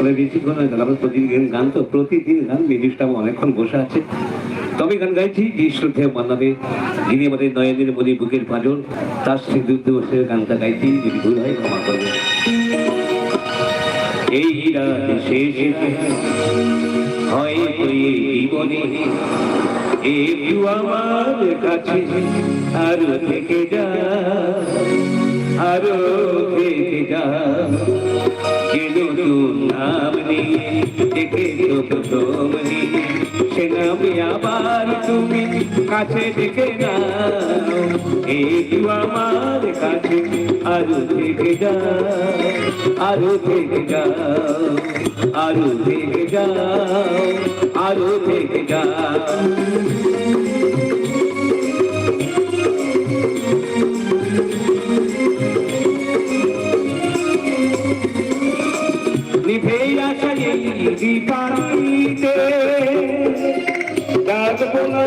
তবে বেশিক্ষণ হয়ে আমরা প্রতিদিন গান তো, প্রতিদিন গান মিনিস্টার অনেকক্ষণ বসে আছে। তবে গান গাইছি যে শ্রদ্ধে মান্নাবে, যিনি আমাদের নয়নের মনি বুকের পাঁজর, তার স্মৃতি বসে গানটা গাইছি, যদি ভুল হয় ক্ষমা করবে এই রাত শেষে থেকে যা, আরও থেকে যা। নাম নিয়ে দেখে তো প্রথম সে নামে আবার তুমি কাছে দেখে না একটু আমার কাছে আরও থেকে যা আরও থেকে যা আরও থেকে যা আরও থেকে যা এই দীপালিতে ডাকবো না